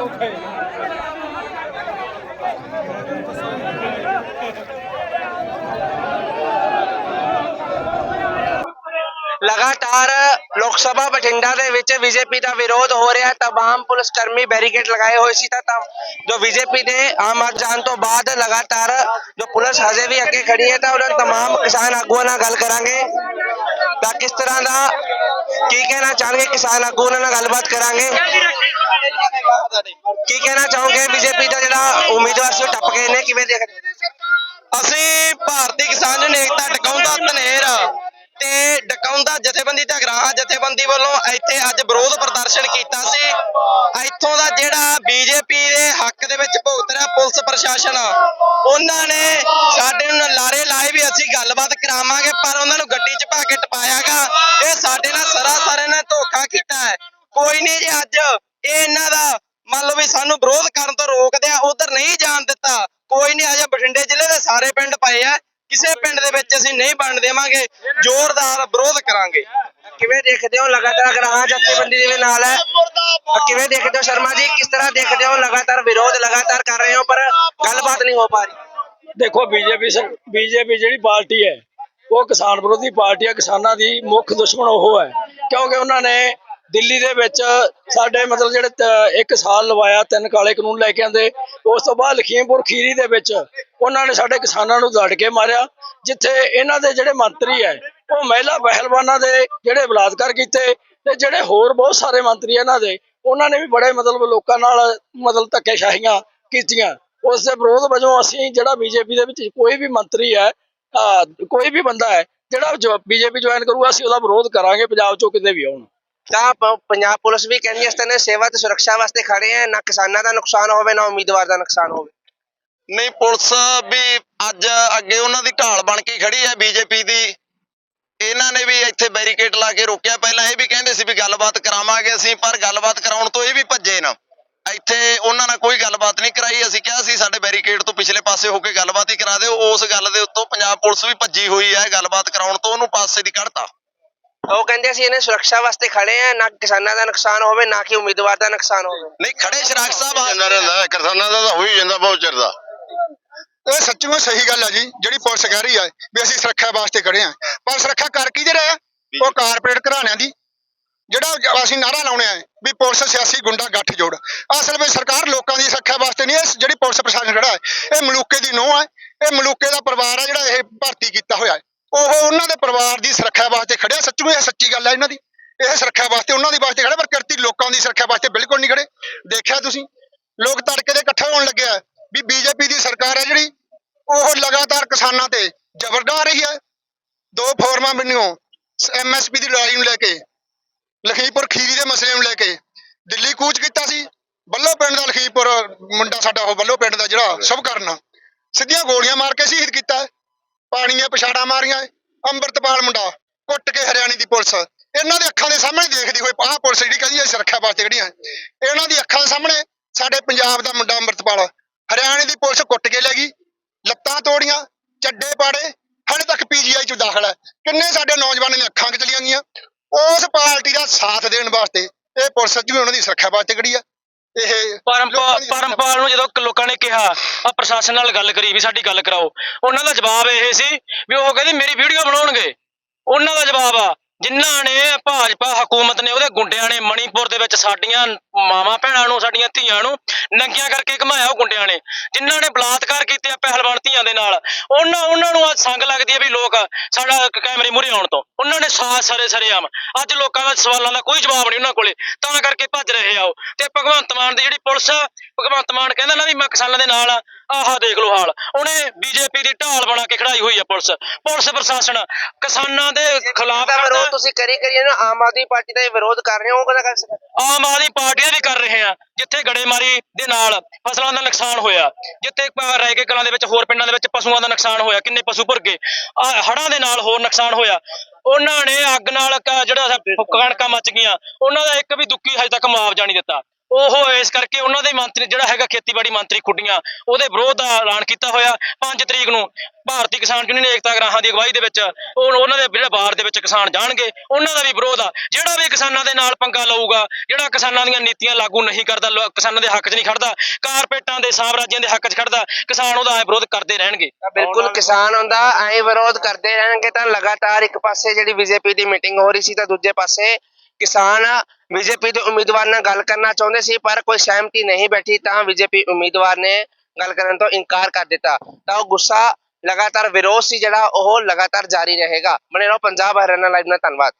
ok ਲਗਾਤਾਰ ਲੋਕ ਸਭਾ ਬਠਿੰਡਾ ਦੇ ਵਿੱਚ ਬੀਜੇਪੀ ਦਾ ਵਿਰੋਧ ਹੋ ਰਿਹਾ ਤਮਾਮ ਪੁਲਿਸ ਕਰਮੀ ਬੈਰੀਕੇਡ ਲਗਾਏ ਹੋਏ ਸੀ, ਤਾਂ ਜੋ ਬੀਜੇਪੀ ਦੇ ਆਮ ਆਦ ਜਾਣ ਤੋਂ ਬਾਅਦ ਲਗਾਤਾਰ ਜੋ ਪੁਲਿਸ ਹਜੇ ਵੀ ਅੱਗੇ ਖੜੀ ਹੈ, ਤਾਂ ਉਹਨਾਂ ਤਮਾਮ ਕਿਸਾਨ ਆਗੂਆਂ ਨਾਲ ਗੱਲ ਕਰਾਂਗੇ। ਤਾਂ ਕਿਸ ਤਰ੍ਹਾਂ ਦਾ ਕੀ ਕਹਿਣਾ ਚਾਹਣਗੇ ਕਿਸਾਨ ਆਗੂ, ਉਹਨਾਂ ਨਾਲ ਗੱਲਬਾਤ ਕਰਾਂਗੇ। ਕੀ ਕਹਿਣਾ ਚਾਹੋਗੇ ਬੀਜੇਪੀ ਦਾ ਜਿਹੜਾ ਉਮੀਦਵਾਰ ਸੀ, ਉਹ ਟੱਪ ਗਏ ਨੇ, ਕਿਵੇਂ ਦੇਖਦੇ ਅਸੀਂ ਭਾਰਤੀ ਕਿਸਾਨ ਜਨ ਏਕਤਾ ਟਿਕਾਉਂਦਾ ਧਨੇਰ ਤੇ ਡਕਾਉਂਦਾ ਜਥੇਬੰਦੀ ਢਗਰਾਹਾ ਜਥੇਬੰਦੀ ਵੱਲੋਂ ਇੱਥੇ ਅੱਜ ਵਿਰੋਧ ਪ੍ਰਦਰਸ਼ਨ ਕੀਤਾ ਸੀ। ਇੱਥੋਂ ਦਾ ਜਿਹੜਾ ਬੀਜੇਪੀ ਦੇ ਹੱਕ ਦੇ ਵਿੱਚ ਭੁਗਤ ਰਿਹਾ ਪੁਲਿਸ ਪ੍ਰਸ਼ਾਸਨ, ਉਹਨਾਂ ਨੇ ਸਾਡੇ ਨੂੰ ਲਾਰੇ ਲਾਏ ਵੀ ਅਸੀਂ ਗੱਲਬਾਤ ਕਰਾਵਾਂਗੇ, ਪਰ ਉਹਨਾਂ ਨੂੰ ਗੱਡੀ 'ਚ ਪਾ ਕੇ ਟਪਾਇਆਗਾ। ਇਹ ਸਾਡੇ ਨਾਲ ਸਰਾਸਰ ਨੇ ਧੋਖਾ ਕੀਤਾ ਹੈ। ਕੋਈ ਨਹੀਂ ਜੀ, ਅੱਜ ਇਹ ਇਹਨਾਂ ਦਾ ਮੰਨ ਲਓ ਵੀ ਸਾਨੂੰ ਵਿਰੋਧ ਕਰਨ ਤੋਂ ਰੋਕਦੇ ਆ, ਉਧਰ ਨਹੀਂ ਜਾਣ ਦਿੱਤਾ। ਕੋਈ ਨਹੀਂ ਅਜੇ ਬਠਿੰਡੇ ਜ਼ਿਲ੍ਹੇ ਦੇ ਸਾਰੇ ਪਿੰਡ ਪਏ ਆ। ਕਿਸੇ ਪਿੰਡ ਦੇ ਵਿੱਚ ਅਸੀਂ ਨਹੀਂ ਬਣ ਦੇਵਾਂਗੇ ਜ਼ੋਰਦਾਰ ਵਿਰੋਧ ਕਰਾਂਗੇ। ਕਿਵੇਂ ਦੇਖਦੇ ਹੋ ਲਗਾਤਾਰ ਗ੍ਰਾਹਾਂ ਜਥੇਬੰਦੀ ਦੇ ਨਾਲ? ਹੈ ਕਿਵੇਂ ਦੇਖਦੇ ਹੋ ਸ਼ਰਮਾ ਜੀ? ਕਿਸ ਤਰ੍ਹਾਂ ਦੇਖਦੇ ਹੋ ਲਗਾਤਾਰ ਵਿਰੋਧ ਲਗਾਤਾਰ ਕਰ ਰਹੇ ਹੋ ਪਰ ਗੱਲਬਾਤ ਨਹੀਂ ਹੋ ਪਾ ਰਹੀ? ਦੇਖੋ ਬੀਜੇਪੀ ਬੀਜੇਪੀ ਜਿਹੜੀ ਪਾਰਟੀ ਹੈ ਉਹ ਕਿਸਾਨ ਵਿਰੋਧੀ ਪਾਰਟੀ ਹੈ ਕਿਸਾਨਾਂ ਦੀ ਮੁੱਖ ਦੁਸ਼ਮਣ ਉਹ ਹੈ। ਕਿਉਂਕਿ ਉਹਨਾਂ ਨੇ ਦਿੱਲੀ ਦੇ ਵਿੱਚ ਸਾਡੇ ਮਤਲਬ ਜਿਹੜੇ ਇੱਕ ਸਾਲ ਲਵਾਇਆ ਤਿੰਨ ਕਾਲੇ ਕਾਨੂੰਨ ਲੈ ਕੇ ਆਂਦੇ ਉਸ ਤੋਂ ਬਾਅਦ ਲਖੀਮਪੁਰ ਖੀਰੀ ਦੇ ਵਿੱਚ ਉਹਨਾਂ ਨੇ ਸਾਡੇ ਕਿਸਾਨਾਂ ਨੂੰ ਦੜ ਕੇ ਮਾਰਿਆ, ਜਿੱਥੇ ਇਹਨਾਂ ਦੇ ਜਿਹੜੇ ਮੰਤਰੀ ਹੈ, ਉਹ ਮਹਿਲਾ ਪਹਿਲਵਾਨਾਂ ਦੇ ਜਿਹੜੇ ਬਲਾਤਕਾਰ ਕੀਤੇ ਤੇ ਜਿਹੜੇ ਹੋਰ ਬਹੁਤ ਸਾਰੇ ਮੰਤਰੀ ਇਹਨਾਂ ਦੇ, ਉਹਨਾਂ ਨੇ ਵੀ ਬੜੇ ਮਤਲਬ ਲੋਕਾਂ ਨਾਲ ਮਤਲਬ ਧੱਕੇਸ਼ਾਹੀਆਂ ਕੀਤੀਆਂ। ਉਸ ਦੇ ਵਿਰੋਧ ਵਜੋਂ ਅਸੀਂ ਜਿਹੜਾ ਬੀਜੇਪੀ ਦੇ ਵਿੱਚ ਕੋਈ ਵੀ ਮੰਤਰੀ ਹੈ ਕੋਈ ਵੀ ਬੰਦਾ ਹੈ, ਜਿਹੜਾ ਬੀਜੇਪੀ ਜੁਆਇਨ ਕਰੂਗਾ, ਅਸੀਂ ਉਹਦਾ ਵਿਰੋਧ ਕਰਾਂਗੇ, ਪੰਜਾਬ ਚੋਂ ਕਿਤੇ ਵੀ ਆਉਣ। ਤਾਂ ਪੰਜਾਬ ਪੁਲਿਸ ਵੀ ਕਹਿੰਦੀ ਹੈ ਇਸ ਤਰ੍ਹਾਂ ਸੇਵਾ ਤੇ ਸੁਰੱਖਿਆ ਵਾਸਤੇ ਖੜੇ ਆ ਨਾ ਕਿਸਾਨਾਂ ਦਾ ਨੁਕਸਾਨ ਹੋਵੇ, ਨਾ ਉਮੀਦਵਾਰ ਦਾ ਨੁਕਸਾਨ ਹੋਵੇ। ਨਹੀਂ ਪੁਲਿਸ ਵੀ ਅੱਜ ਅੱਗੇ ਉਹਨਾਂ ਦੀ ਢਾਲ ਬਣ ਕੇ ਖੜੀ ਹੈ ਬੀਜੇਪੀ ਦੀ। ਇਹਨਾਂ ਨੇ ਵੀ ਇੱਥੇ ਬੈਰੀਕੇਡ ਲਾ ਕੇ ਰੋਕਿਆ। ਪਹਿਲਾਂ ਇਹ ਵੀ ਕਹਿੰਦੇ ਸੀ ਵੀ ਗੱਲਬਾਤ ਕਰਾਵਾਂਗੇ ਅਸੀਂ ਪਰ ਗੱਲਬਾਤ ਕਰਾਉਣ ਤੋਂ ਇਹ ਵੀ ਭੱਜੇ ਨਾ। ਇੱਥੇ ਉਹਨਾਂ ਨਾਲ ਕੋਈ ਗੱਲਬਾਤ ਨਹੀਂ ਕਰਾਈ। ਅਸੀਂ ਕਿਹਾ ਸੀ ਸਾਡੇ ਬੈਰੀਕੇਡ ਤੋਂ ਪਿਛਲੇ ਪਾਸੇ ਹੋ ਕੇ ਗੱਲਬਾਤ ਹੀ ਕਰਾ ਦਿਓ। ਉਸ ਗੱਲ ਦੇ ਉੱਤੋਂ ਪੰਜਾਬ ਪੁਲਿਸ ਵੀ ਭੱਜੀ ਹੋਈ ਹੈ ਗੱਲਬਾਤ ਕਰਾਉਣ ਤੋਂ। ਉਹਨੂੰ ਪਾਸੇ ਦੀ ਕੱਢਤਾ। ਉਹ ਕਹਿੰਦੇ ਅਸੀਂ ਇਹਨੇ ਸੁਰੱਖਿਆ ਵਾਸਤੇ ਖੜੇ ਆ ਨਾ ਕਿਸਾਨਾਂ ਦਾ ਨੁਕਸਾਨ ਹੋਵੇ ਨਾ ਕਿ ਉਮੀਦਵਾਰ ਦਾ ਨੁਕਸਾਨ ਹੋਵੇ। ਨਹੀਂ ਖੜੇ ਸ਼ਰਾਕ ਸਾਹਿਬ ਕਿਸਾਨਾਂ ਦਾ ਤਾਂ ਹੋ ਹੀ ਜਾਂਦਾ ਬਹੁਤ ਚਿਰ ਦਾ। ਇਹ ਸੱਚੀਓ ਸਹੀ ਗੱਲ ਹੈ ਜੀ ਜਿਹੜੀ ਪੁਲਿਸ ਕਹਿ ਰਹੀ ਹੈ ਵੀ ਅਸੀਂ ਸੁਰੱਖਿਆ ਵਾਸਤੇ ਖੜੇ ਹਾਂ ਪਰ ਸੁਰੱਖਿਆ ਕਰ ਕਿਹਦੇ ਰਹੇ ਆ? ਉਹ ਕਾਰਪੋਰੇਟ ਘਰਾਣਿਆਂ ਦੀ। ਜਿਹੜਾ ਅਸੀਂ ਨਾਰਾ ਲਾਉਣੇ ਆ ਵੀ ਪੁਲਿਸ ਸਿਆਸੀ ਗੁੰਡਾ ਗੱਠ ਜੋੜ। ਅਸਲ ਵਿੱਚ ਸਰਕਾਰ ਲੋਕਾਂ ਦੀ ਸੁਰੱਖਿਆ ਵਾਸਤੇ ਨਹੀਂ ਇਹ ਜਿਹੜੀ ਪੁਲਿਸ ਪ੍ਰਸ਼ਾਸਨ ਖੜਾ ਹੈ ਇਹ ਮਲੂਕੇ ਦੀ ਨੋਹ ਹੈ। ਇਹ ਮਲੂਕੇ ਦਾ ਪਰਿਵਾਰ ਹੈ ਜਿਹੜਾ ਇਹ ਭਰਤੀ ਕੀਤਾ ਹੋਇਆ ਹੈ। ਉਹ ਉਹਨਾਂ ਦੇ ਪਰਿਵਾਰ ਦੀ ਸੁਰੱਖਿਆ ਵਾਸਤੇ ਖੜਿਆ ਸੱਚੀਓ ਇਹ ਸੱਚੀ ਗੱਲ ਹੈ ਇਹਨਾਂ ਦੀ। ਇਹ ਸੁਰੱਖਿਆ ਵਾਸਤੇ ਉਹਨਾਂ ਦੀ ਵਾਸਤੇ ਖੜੇ ਪਰ ਕਿਰਤੀ ਲੋਕਾਂ ਦੀ ਸੁਰੱਖਿਆ ਵਾਸਤੇ ਬਿਲਕੁਲ ਨਹੀਂ ਖੜੇ। ਦੇਖਿਆ ਤੁਸੀਂ ਲੋਕ ਤੜਕੇ ਦੇ ਇਕੱਠੇ ਹੋਣ ਲੱਗਿਆ ਵੀ ਬੀਜੇਪੀ ਦੀ ਸਰਕਾਰ ਹੈ ਜਿਹੜੀ, ਉਹ ਲਗਾਤਾਰ ਕਿਸਾਨਾਂ ਤੇ ਜ਼ਬਰ ਢਾ ਰਹੀ ਹੈ। ਦੋ ਫੋਰਮਾਂ ਬਣੀਆਂ ਐਮਐਸਪੀ ਦੀ ਲੜਾਈ ਨੂੰ ਲੈ ਕੇ ਲਖੀਪੁਰ ਖੀਰੀ ਦੇ ਮਸਲੇ ਨੂੰ ਲੈ ਕੇ, ਦਿੱਲੀ ਕੂਚ ਕੀਤਾ ਸੀ ਬੱਲੋ ਪਿੰਡ ਦਾ ਲਖੀਪੁਰ ਮੁੰਡਾ ਸਾਡਾ, ਉਹ ਬੱਲੋ ਪਿੰਡ ਦਾ ਜਿਹੜਾ ਸਭ ਕਰਨਾ। ਸਿੱਧੀਆਂ ਗੋਲੀਆਂ ਮਾਰ ਕੇ ਸ਼ਹੀਦ ਕੀਤਾ, ਪਾਣੀਆਂ ਪਛਾੜਾਂ ਮਾਰੀਆਂ, ਅੰਮ੍ਰਿਤਪਾਲ ਮੁੰਡਾ ਕੁੱਟ ਕੇ ਹਰਿਆਣੇ ਦੀ ਪੁਲਿਸ। ਇਹਨਾਂ ਦੇ ਅੱਖਾਂ ਦੇ ਸਾਹਮਣੇ ਦੇਖਦੀ ਹੋਈ, ਆਹ ਪੁਲਿਸ ਜਿਹੜੀ ਕਹਿੰਦੀ ਹੈ, ਸੁਰੱਖਿਆ ਵਾਸਤੇ ਕਿਹੜੀਆਂ ਇਹਨਾਂ ਦੀ ਅੱਖਾਂ ਦੇ ਸਾਹਮਣੇ ਸਾਡੇ ਪੰਜਾਬ ਦਾ ਮੁੰਡਾ ਅੰਮ੍ਰਿਤਪਾਲ। ਹਰਿਆਣੇ ਦੀ ਪੁਲਿਸ ਕੁੱਟ ਕੇ ਲੈ ਗਈ ਲੱਤਾਂ ਤੋੜੀਆਂ ਚੱਡੇ ਪਾੜੇ ਹਾਲੇ ਤੱਕ ਪੀਜੀਆਈ ਚ ਦਾਖਲ ਹੈ। ਕਿੰਨੇ ਸਾਡੇ ਨੌਜਵਾਨਾਂ ਦੀਆਂ ਅੱਖਾਂ ਚਲੀਆਂ ਗਈਆਂ। ਉਸ ਪਾਰਟੀ ਦਾ ਸਾਥ ਦੇਣ ਵਾਸਤੇ ਇਹ ਪੁਲਿਸ ਜੀ ਉਹਨਾਂ ਦੀ ਸੁਰੱਖਿਆ ਵਾਸਤੇ ਖੜੀ ਆ। ਇਹ ਪਰਮਪਾਲ ਨੂੰ ਜਦੋਂ ਲੋਕਾਂ ਨੇ ਕਿਹਾ ਆ ਪ੍ਰਸ਼ਾਸਨ ਨਾਲ ਗੱਲ ਕਰੀ ਵੀ ਸਾਡੀ ਗੱਲ ਕਰਾਓ। ਉਹਨਾਂ ਦਾ ਜਵਾਬ ਇਹ ਸੀ ਵੀ ਉਹ ਕਹਿੰਦੇ ਮੇਰੀ ਵੀਡੀਓ ਬਣਾਉਣਗੇ। ਉਹਨਾਂ ਦਾ ਜਵਾਬ ਆ ਜਿਨ੍ਹਾਂ ਨੇ ਭਾਜਪਾ ਹਕੂਮਤ ਨੇ ਉਹਦੇ ਗੁੰਡਿਆਂ ਨੇ ਮਣੀਪੁਰ ਦੇ ਵਿੱਚ ਸਾਡੀਆਂ ਮਾਵਾਂ ਭੈਣਾਂ ਨੂੰ ਸਾਡੀਆਂ ਧੀਆਂ ਨੂੰ ਨੰਗੀਆਂ ਕਰਕੇ ਘਮਾਇਆ ਉਹ ਗੁੰਡਿਆਂ ਨੇ। ਜਿਨ੍ਹਾਂ ਨੇ ਬਲਾਤਕਾਰ ਕੀਤੇ ਆ ਪਹਿਲਵਾਨ ਧੀਆਂ ਦੇ ਨਾਲ। ਉਹਨਾਂ ਉਹਨਾਂ ਨੂੰ ਅੱਜ ਸੰਗ ਲੱਗਦੀ ਹੈ ਵੀ ਲੋਕ ਸਾਡਾ ਕੈਮਰੇ ਮੂਹਰੇ ਆਉਣ ਤੋਂ। ਉਹਨਾਂ ਨੇ ਸਾਥ ਸਰੇ ਸਰੇ ਆਮ। ਅੱਜ ਲੋਕਾਂ ਦਾ ਸਵਾਲਾਂ ਦਾ ਕੋਈ ਜਵਾਬ ਨਹੀਂ ਉਹਨਾਂ ਕੋਲੇ। ਤਾਂ ਕਰਕੇ ਭੱਜ ਰਹੇ ਆ ਉਹ। ਤੇ ਭਗਵੰਤ ਮਾਨ ਦੀ ਜਿਹੜੀ ਪੁਲਿਸ ਆ, ਭਗਵੰਤ ਮਾਨ ਕਹਿੰਦਾ ਨਾ ਵੀ ਮੈਂ ਕਿਸਾਨਾਂ ਦੇ ਨਾਲ ਆ ਆਹ ਦੇਖ ਲਓ ਹਾਲ। ਉਹਨੇ ਬੀਜੇਪੀ ਦੀ ਢਾਲ ਬਣਾ ਕੇ ਖੜਾਈ ਹੋਈ ਆ ਪੁਲਿਸ। ਪੁਲਿਸ ਪ੍ਰਸ਼ਾਸਨ ਕਿਸਾਨਾਂ ਦੇ ਖਿਲਾਫ ਦਾ ਵਿਰੋਧ ਤੁਸੀਂ ਕਰੀ ਕਰੀ ਨਾ ਆਮ ਆਦਮੀ ਪਾਰਟੀ ਦਾ ਵਿਰੋਧ ਕਰ ਰਹੇ ਹੋ ਉਹ ਕਹਿੰਦਾ ਕਰ ਸਕਦਾ? ਆਮ ਆਦਮੀ ਪਾਰਟੀ ਵੀ ਕਰ ਰਹੇ ਆ ਜਿੱਥੇ ਗੜੇਮਾਰੀ ਦੇ ਨਾਲ ਫਸਲਾਂ ਦਾ ਨੁਕਸਾਨ ਹੋਇਆ ਜਿੱਥੇ ਪ- ਰਾਏਕੇ ਕਲਾਂ ਦੇ ਵਿੱਚ ਹੋਰ ਪਿੰਡਾਂ ਦੇ ਵਿੱਚ ਪਸ਼ੂਆਂ ਦਾ ਨੁਕਸਾਨ ਹੋਇਆ ਕਿੰਨੇ ਪਸ਼ੂ ਭੁਰ ਗਏ ਹੜ੍ਹਾਂ ਦੇ ਨਾਲ ਹੋਰ ਨੁਕਸਾਨ ਹੋਇਆ। ਉਹਨਾਂ ਨੇ ਅੱਗ ਨਾਲ ਕ- ਜਿਹੜਾ ਕਣਕਾਂ ਮੱਚ ਗਈਆਂ ਉਹਨਾਂ ਦਾ ਇੱਕ ਵੀ ਦੁੱਕੀ ਹਜੇ ਤੱਕ ਮੁਆਵਜ਼ਾ ਨਹੀਂ ਦਿੱਤਾ। ਉਹ ਇਸ ਕਰਕੇ ਉਹਨਾਂ ਦੇ ਮੰਤਰੀ ਜਿਹੜਾ ਹੈਗਾ ਖੇਤੀਬਾੜੀ ਮੰਤਰੀ ਖੁੱਡੀਆਂ ਉਹਦੇ ਵਿਰੋਧ ਦਾ ਐਲਾਨ ਕੀਤਾ ਹੋਇਆ 5 ਤਰੀਕ ਨੂੰ। ਭਾਰਤੀ ਕਿਸਾਨ ਯੂਨੀਅਨ ਏਕਤਾ ਗਰਾਹਾਂ ਦੀ ਅਗਵਾਈ ਦੇ ਵਿੱਚ ਉਹ ਉਹਨਾਂ ਦੇ ਜਿਹੜੇ ਬਾਰ ਦੇ ਵਿੱਚ ਕਿਸਾਨ ਜਾਣਗੇ ਉਹਨਾਂ ਦਾ ਵੀ ਵਿਰੋਧ ਆ। ਜਿਹੜਾ ਵੀ ਕਿਸਾਨਾਂ ਦੇ ਨਾਲ ਪੰਗਾ ਲਊਗਾ ਜਿਹੜਾ ਕਿਸਾਨਾਂ ਦੀਆਂ ਨੀਤੀਆਂ ਲਾਗੂ ਨਹੀਂ ਕਰਦਾ ਕਿਸਾਨਾਂ ਦੇ ਹੱਕ 'ਚ ਨਹੀਂ ਖੜਦਾ ਕਾਰਪੋਰੇਟਾਂ ਦੇ ਸਾਮਰਾਜੀਆਂ ਦੇ ਹੱਕ 'ਚ ਖੜਦਾ ਕਿਸਾਨ ਉਹਦਾ ਐ ਵਿਰੋਧ ਕਰਦੇ ਰਹਿਣਗੇ। ਬਿਲਕੁਲ ਕਿਸਾਨ ਹੁੰਦਾ ਐਂ ਵਿਰੋਧ ਕਰਦੇ ਰਹਿਣਗੇ ਤਾਂ ਲਗਾਤਾਰ ਇੱਕ ਪਾਸੇ ਜਿਹੜੀ ਬੀਜੇਪੀ ਦੀ ਮੀਟਿੰਗ ਹੋ ਰਹੀ ਸੀ ਤਾਂ ਦੂਜੇ ਪਾਸੇ ਕਿਸਾਨ ਬੀਜੇਪੀ ਦੇ ਉਮੀਦਵਾਰ ਨਾਲ ਗੱਲ ਕਰਨਾ ਚਾਹੁੰਦੇ ਸੀ, ਪਰ ਕੋਈ ਸਹਿਮਤੀ ਨਹੀਂ ਬੈਠੀ ਤਾਂ ਬੀਜੇਪੀ ਉਮੀਦਵਾਰ ਨੇ ਗੱਲ ਕਰਨ ਤੋਂ ਇਨਕਾਰ ਕਰ ਦਿੱਤਾ। ਤਾਂ ਉਹ ਗੁੱਸਾ ਲਗਾਤਾਰ ਵਿਰੋਧ ਸੀ ਜਿਹੜਾ ਉਹ ਲਗਾਤਾਰ ਜਾਰੀ ਰਹੇਗਾ। ਬਣੇ ਰਹੋ ਪੰਜਾਬ ਹਰਿਆਣਾ ਲਾਈਵ ਨਾਲ, ਧੰਨਵਾਦ।